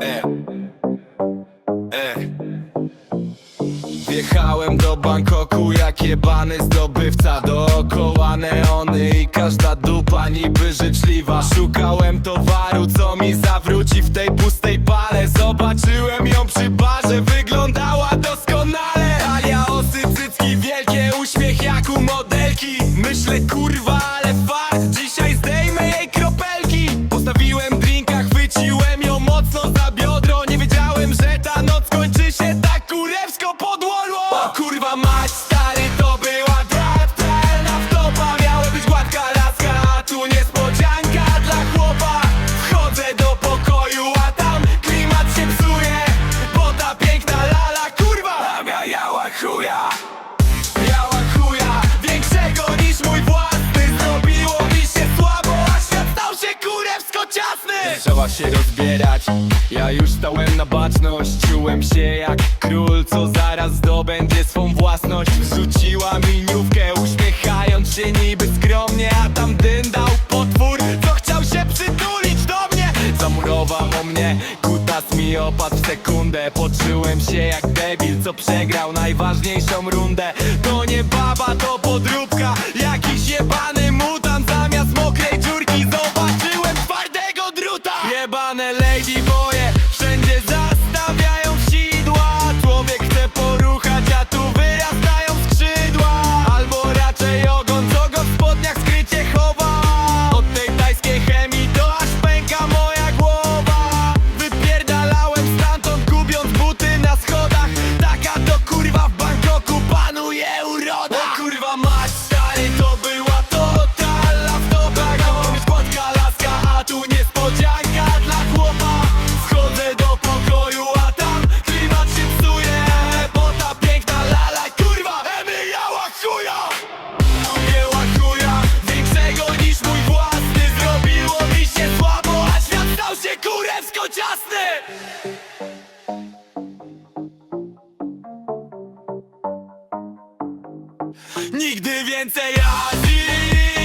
E. E. Wjechałem do Bangkoku jak jebany zdobywca. Dookoła neony i każda dupa niby życzliwa. Szukałem towaru, co mi zawróci w tej pustej pale. Zobaczyłem ją przy barze, wyglądała doskonale. Talia, osy, cycki, wielkie, uśmiech jak u modelki. Myślę kurwa, Trzeba się rozbierać, ja już stałem na baczność. Czułem się jak król, co zaraz zdobędzie swą własność. Wrzuciła miniówkę, uśmiechając się niby skromnie A tam dyndał potwór, co chciał się przytulić do mnie. Zamurował o mnie, kutas mi opadł w sekundę. Poczułem się jak debil, co przegrał najważniejszą rundę. To nie baba, to podróbka, jakiś jebany Nigdy więcej Azji